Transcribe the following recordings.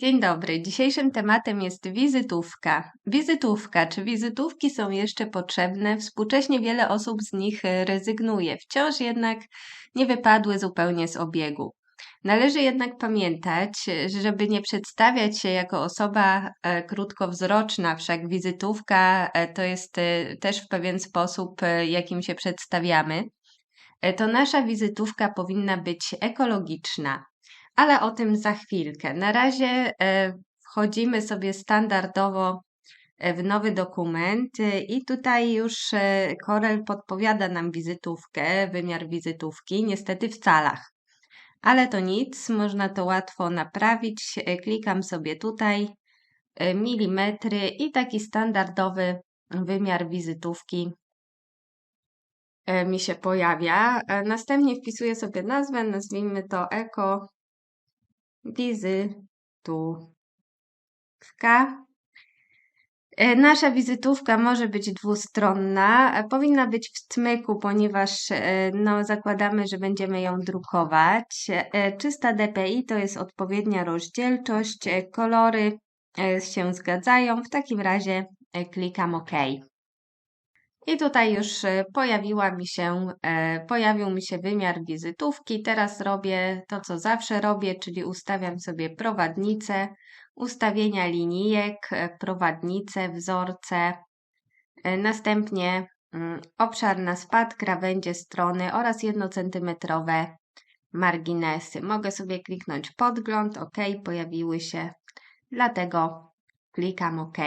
Dzień dobry. Dzisiejszym tematem jest wizytówka. Wizytówka. Czy wizytówki są jeszcze potrzebne? Współcześnie wiele osób z nich e, rezygnuje, wciąż jednak nie wypadły zupełnie z obiegu. Należy jednak pamiętać, e, żeby nie przedstawiać się jako osoba e, krótkowzroczna, wszak wizytówka to jest też w pewien sposób, jakim się przedstawiamy. To nasza wizytówka powinna być ekologiczna ale o tym za chwilkę. Na razie e, wchodzimy sobie standardowo e, w nowy dokument e, i tutaj już Corel podpowiada nam wizytówkę, wymiar wizytówki, niestety w calach. Ale to nic, można to łatwo naprawić. Klikam sobie tutaj milimetry i taki standardowy wymiar wizytówki mi się pojawia. Następnie wpisuję sobie nazwę, nazwijmy to eko wizytówka. E, nasza wizytówka może być dwustronna, e, powinna być w cmyku, ponieważ e, no, zakładamy, że będziemy ją drukować. 300 dpi to jest odpowiednia rozdzielczość, kolory się zgadzają. W takim razie klikam OK. I tutaj już e, pojawiła mi się, e, pojawił mi się wymiar wizytówki. Teraz robię to, co zawsze robię, czyli ustawiam sobie prowadnicę, ustawienia linijek, e, prowadnice, wzorce, następnie mm, obszar na spad, krawędzie strony oraz 1 cm marginesy. Mogę sobie kliknąć podgląd, OK, pojawiły się, dlatego klikam OK.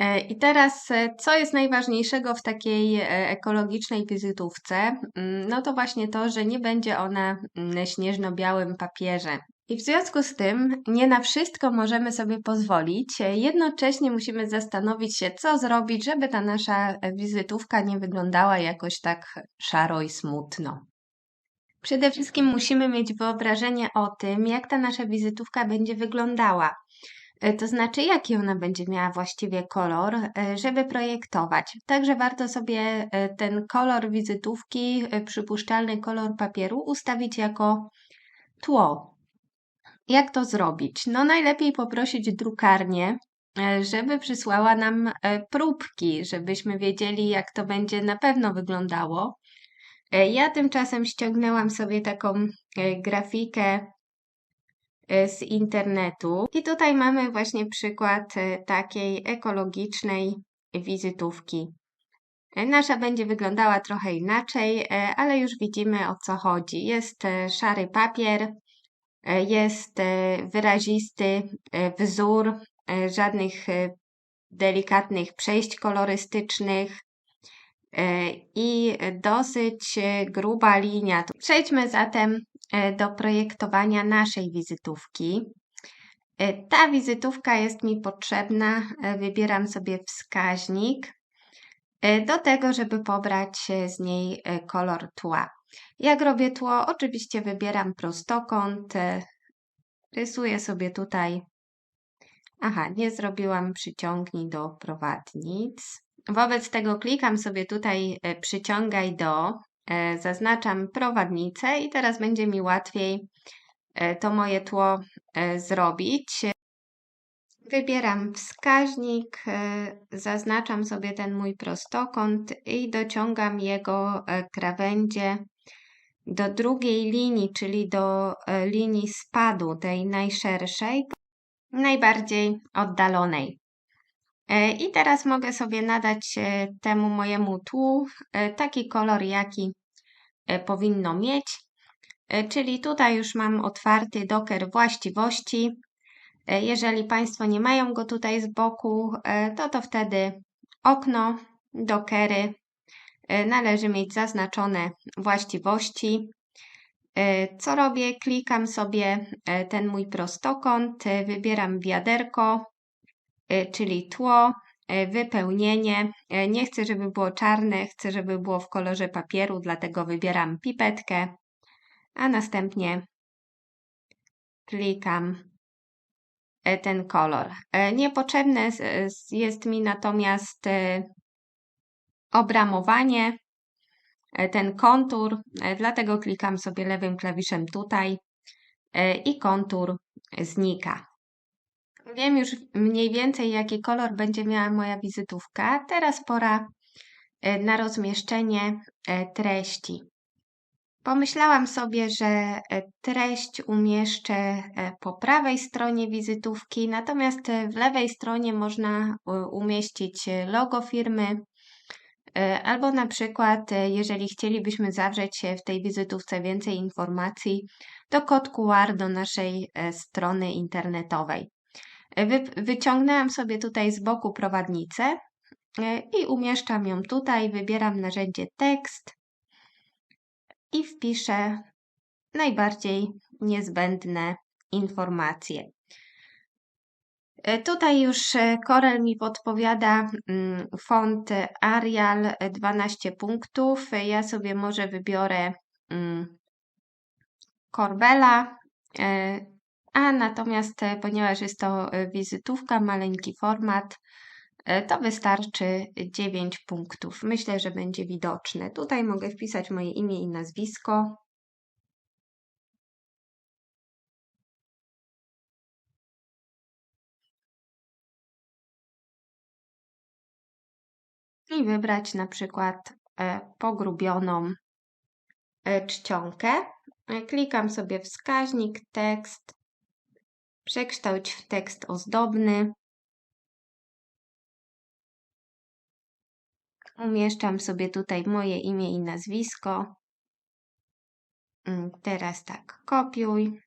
E, I teraz, e, co jest najważniejszego w takiej e, ekologicznej wizytówce? Mm, no to właśnie to, że nie będzie ona na śnieżno-białym papierze. I w związku z tym nie na wszystko możemy sobie pozwolić. Jednocześnie musimy zastanowić się, co zrobić, żeby ta nasza wizytówka nie wyglądała jakoś tak szaro i smutno. Przede wszystkim musimy mieć wyobrażenie o tym, jak ta nasza wizytówka będzie wyglądała. E, to znaczy jaki ona będzie miała właściwie kolor, e, żeby projektować. Także warto sobie e, ten kolor wizytówki, przypuszczalny kolor papieru ustawić jako tło. Jak to zrobić? No najlepiej poprosić drukarnię, żeby przysłała nam próbki, żebyśmy wiedzieli, jak to będzie na pewno wyglądało. Ja tymczasem ściągnęłam sobie taką grafikę z internetu. I tutaj mamy właśnie przykład e, takiej ekologicznej wizytówki. E, nasza będzie wyglądała trochę inaczej, ale już widzimy o co chodzi. Jest szary papier, jest wyrazisty wzór, żadnych delikatnych przejść kolorystycznych i dosyć gruba linia. Przejdźmy zatem E, do projektowania naszej wizytówki. E, ta wizytówka jest mi potrzebna. E, wybieram sobie wskaźnik do tego, żeby pobrać z niej kolor tła. Jak robię tło? Oczywiście wybieram prostokąt, rysuję sobie tutaj. Aha, nie zrobiłam przyciągnij do prowadnic. Wobec tego klikam sobie tutaj przyciągaj do E, zaznaczam prowadnicę i teraz będzie mi łatwiej e, to moje tło e, zrobić. Wybieram wskaźnik, zaznaczam sobie ten mój prostokąt i dociągam jego krawędzie do drugiej linii, czyli do linii spadu, tej najszerszej, najbardziej oddalonej. I teraz mogę sobie nadać temu mojemu tłu taki kolor, jaki E, powinno mieć. E, czyli tutaj już mam otwarty doker właściwości. E, jeżeli Państwo nie mają go tutaj z boku, to to wtedy okno, dokery. Należy mieć zaznaczone właściwości. Co robię? Klikam sobie ten mój prostokąt, wybieram wiaderko, czyli tło, E, wypełnienie. E, nie chcę, żeby było czarne, chcę, żeby było w kolorze papieru, dlatego wybieram pipetkę, a następnie klikam e, ten kolor. Niepotrzebne jest mi natomiast obramowanie, ten kontur, dlatego klikam sobie lewym klawiszem tutaj i kontur znika. Wiem już mniej więcej, jaki kolor będzie miała moja wizytówka. Teraz pora na rozmieszczenie treści. Pomyślałam sobie, że e, treść umieszczę e, po prawej stronie wizytówki, natomiast e, w lewej stronie można umieścić logo firmy, albo na przykład, jeżeli chcielibyśmy zawrzeć w tej wizytówce więcej informacji, to kod QR do naszej strony internetowej. Wy, wyciągnęłam sobie tutaj z boku prowadnicę i umieszczam ją tutaj, wybieram narzędzie tekst i wpiszę najbardziej niezbędne informacje. E, tutaj już e, Corel mi podpowiada mm, font Arial 12 punktów. Ja sobie może wybiorę mm, Corbella, e, a natomiast ponieważ jest to wizytówka, maleńki format, E, to wystarczy 9 punktów. Myślę, że będzie widoczne. Tutaj mogę wpisać moje imię i nazwisko. I wybrać na przykład e, pogrubioną e, czcionkę. Klikam sobie wskaźnik, tekst, przekształć w tekst ozdobny. Umieszczam sobie tutaj moje imię i nazwisko. Mm, teraz tak, kopiuj.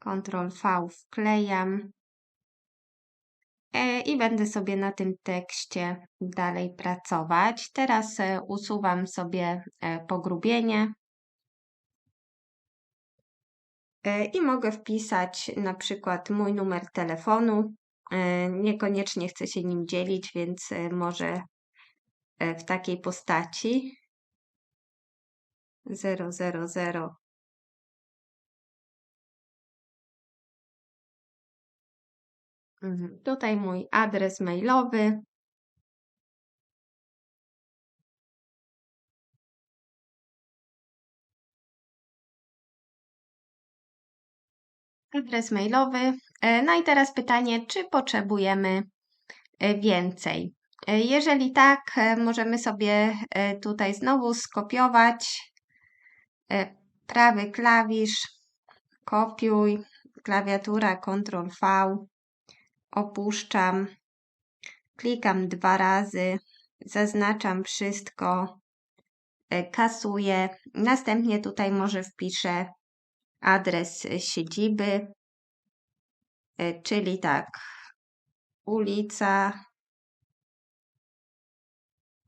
Ctrl V wklejam. E, I będę sobie na tym tekście dalej pracować. Teraz e, usuwam sobie e, pogrubienie. I mogę wpisać na przykład mój numer telefonu. Niekoniecznie chcę się nim dzielić, więc może E, w takiej postaci 000 mhm. Tutaj mój adres mailowy. Adres mailowy. E, no i teraz pytanie, czy potrzebujemy e, więcej? E, jeżeli tak, możemy sobie tutaj znowu skopiować prawy klawisz, kopiuj, klawiatura Ctrl V, opuszczam, klikam dwa razy, zaznaczam wszystko, kasuję. Następnie tutaj może wpiszę adres siedziby, czyli tak, ulica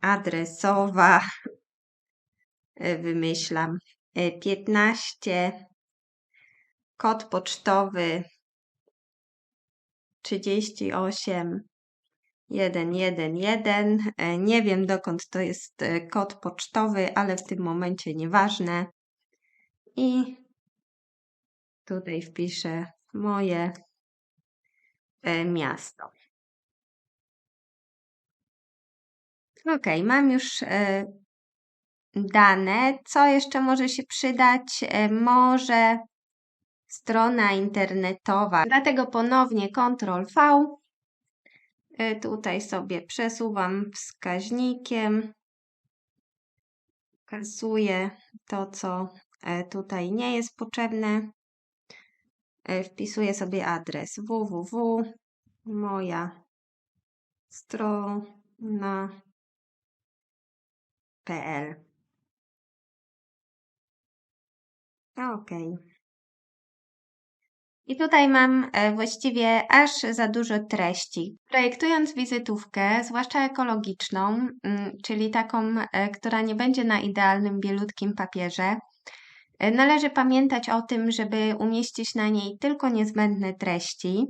adresowa, e, wymyślam, 15, e, kod pocztowy 38 111. Nie wiem dokąd to jest e, kod pocztowy, ale w tym momencie nieważne. I tutaj wpiszę moje miasto. Ok, mam już e, dane. Co jeszcze może się przydać? E, może strona internetowa. Dlatego ponownie Ctrl V. E, tutaj sobie przesuwam wskaźnikiem. Kasuję to, co tutaj nie jest potrzebne. Wpisuję sobie adres www. Moja strona pl. Ok. I tutaj mam e, właściwie aż za dużo treści. Projektując wizytówkę, zwłaszcza ekologiczną, mm, czyli taką, e, która nie będzie na idealnym bielutkim papierze, e, należy pamiętać o tym, żeby umieścić na niej tylko niezbędne treści,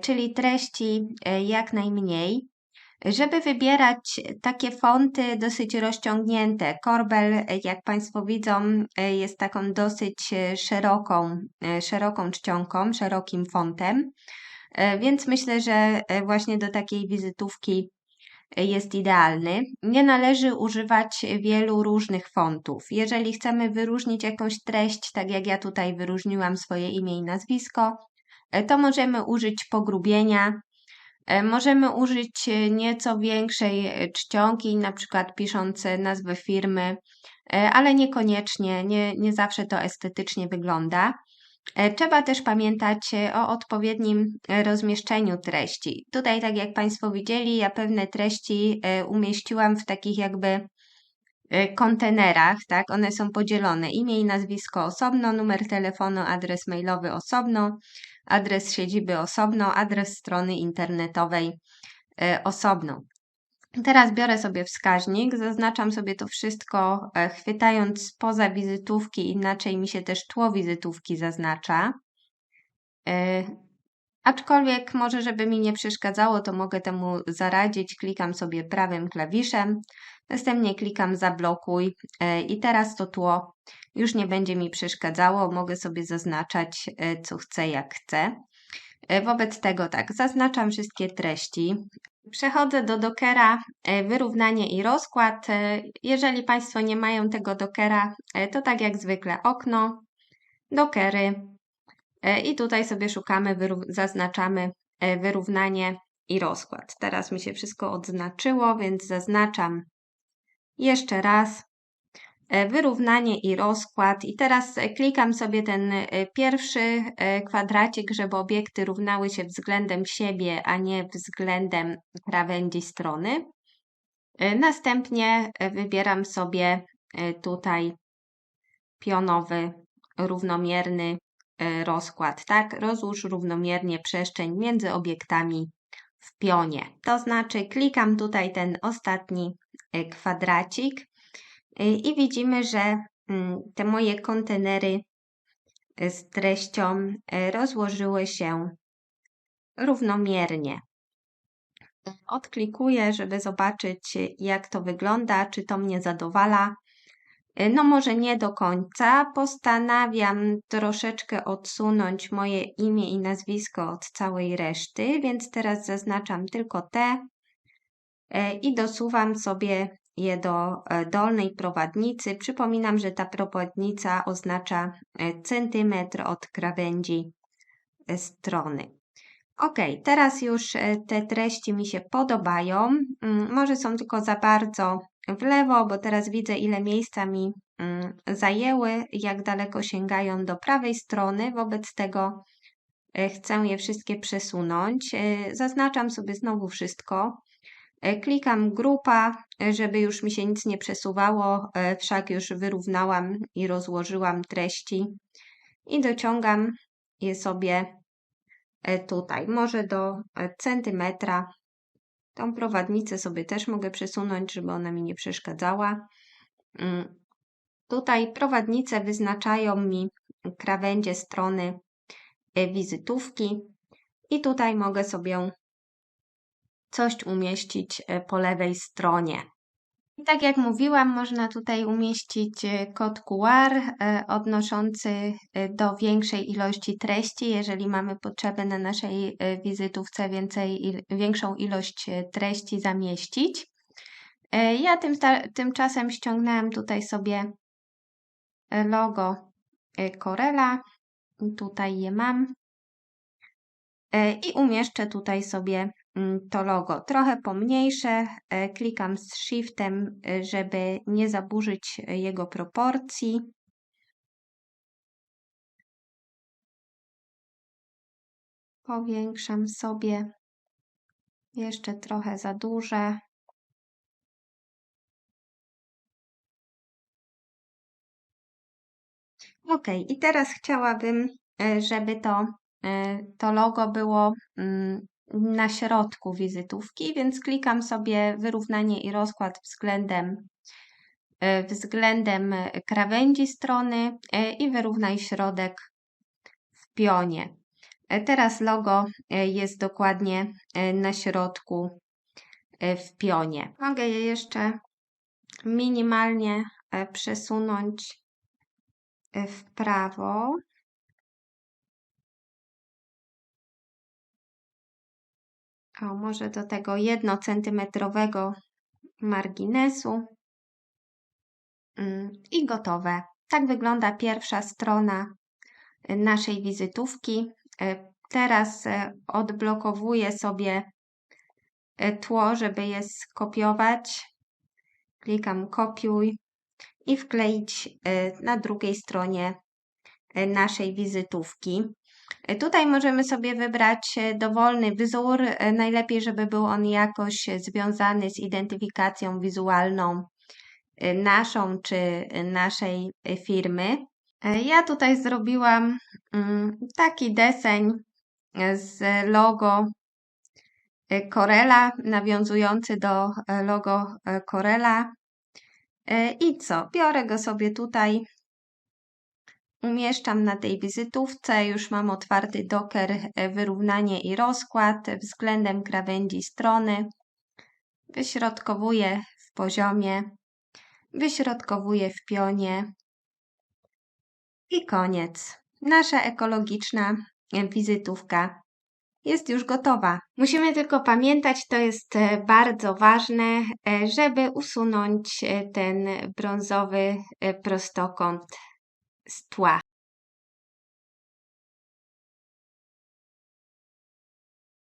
czyli treści jak najmniej, żeby wybierać takie fonty dosyć rozciągnięte, Corbel, jak Państwo widzą, jest taką dosyć szeroką, szeroką czcionką, szerokim fontem, więc myślę, że właśnie do takiej wizytówki jest idealny. Nie należy używać wielu różnych fontów. Jeżeli chcemy wyróżnić jakąś treść, tak jak ja tutaj wyróżniłam swoje imię i nazwisko, to możemy użyć pogrubienia. Możemy użyć nieco większej czcionki, na przykład pisząc nazwę firmy, ale niekoniecznie, nie, nie zawsze to estetycznie wygląda. E, trzeba też pamiętać e, o odpowiednim e, rozmieszczeniu treści. Tutaj, tak jak Państwo widzieli, ja pewne treści umieściłam w takich jakby kontenerach, tak? One są podzielone. Imię i nazwisko osobno, numer telefonu, adres mailowy osobno, adres siedziby osobno, adres strony internetowej osobno. Teraz biorę sobie wskaźnik, zaznaczam sobie to wszystko, e, chwytając spoza wizytówki, inaczej mi się też tło wizytówki zaznacza. E, aczkolwiek może, żeby mi nie przeszkadzało, to mogę temu zaradzić. Klikam sobie prawym klawiszem, następnie klikam zablokuj e, i teraz to tło już nie będzie mi przeszkadzało. Mogę sobie zaznaczać, co chcę, jak chcę. Wobec tego tak, zaznaczam wszystkie treści. Przechodzę do Dockera e, wyrównanie i rozkład. E, jeżeli Państwo nie mają tego Dockera, e, to tak jak zwykle okno, Dockery i tutaj sobie szukamy, zaznaczamy wyrównanie i rozkład. Teraz mi się wszystko odznaczyło, więc zaznaczam jeszcze raz wyrównanie i rozkład. I teraz e, klikam sobie ten e, pierwszy kwadracik, żeby obiekty równały się względem siebie, a nie względem krawędzi strony. Następnie wybieram sobie tutaj pionowy, równomierny rozkład. Tak, rozłóż równomiernie przestrzeń między obiektami w pionie. To znaczy klikam tutaj ten ostatni kwadracik i widzimy, że mm, te moje kontenery z treścią e, rozłożyły się równomiernie. Odklikuję, żeby zobaczyć, jak to wygląda, czy to mnie zadowala. No, może nie do końca. Postanawiam troszeczkę odsunąć moje imię i nazwisko od całej reszty, więc teraz zaznaczam tylko te i dosuwam sobie je do e, dolnej prowadnicy. Przypominam, że ta prowadnica oznacza e, centymetr od krawędzi e, strony. Ok, teraz już te treści mi się podobają. Mm, może są tylko za bardzo w lewo, bo teraz widzę, ile miejsca mi mm, zajęły, jak daleko sięgają do prawej strony. Wobec tego chcę je wszystkie przesunąć. Zaznaczam sobie znowu wszystko. E, klikam grupa, e, żeby już mi się nic nie przesuwało, e, wszak już wyrównałam i rozłożyłam treści. I dociągam je sobie tutaj, może do centymetra. Tą prowadnicę sobie też mogę przesunąć, żeby ona mi nie przeszkadzała. Mm, tutaj prowadnice wyznaczają mi krawędzie strony wizytówki. I tutaj mogę sobie coś umieścić e, po lewej stronie. I tak jak mówiłam, można tutaj umieścić e, kod QR e, odnoszący do większej ilości treści, jeżeli mamy potrzebę na naszej wizytówce więcej, większą ilość treści zamieścić. Ja tym, tymczasem ściągnęłam tutaj sobie logo Corela. Tutaj je mam. I umieszczę tutaj sobie to logo trochę pomniejsze. E, klikam z Shiftem, e, żeby nie zaburzyć jego proporcji. Powiększam sobie jeszcze trochę za duże. Ok, i teraz chciałabym, e, żeby to, to logo było mm, na środku wizytówki, więc klikam sobie wyrównanie i rozkład względem, e, względem krawędzi strony e, i wyrównaj środek w pionie. E, teraz logo jest dokładnie na środku w pionie. Mogę je jeszcze minimalnie przesunąć w prawo. O, może do tego jednocentymetrowego marginesu. Mm, I gotowe. Tak wygląda pierwsza strona y, naszej wizytówki. Y, Teraz y, odblokowuję sobie tło, żeby je skopiować. Klikam kopiuj i wkleić na drugiej stronie naszej wizytówki. Y, Tutaj możemy sobie wybrać y, dowolny wzór, y, najlepiej, żeby był on jakoś związany z identyfikacją wizualną naszą czy naszej firmy. Ja tutaj zrobiłam mm, taki deseń z logo Corela, nawiązujący do logo Corela. Y, I co? Biorę go sobie tutaj, umieszczam na tej wizytówce. Już mam otwarty doker y, wyrównanie i rozkład względem krawędzi strony. Wyśrodkowuję w poziomie, wyśrodkowuję w pionie i koniec. Nasza ekologiczna y, wizytówka jest już gotowa. Musimy tylko pamiętać, to jest e, bardzo ważne, e, żeby usunąć e, ten brązowy e, prostokąt z tła.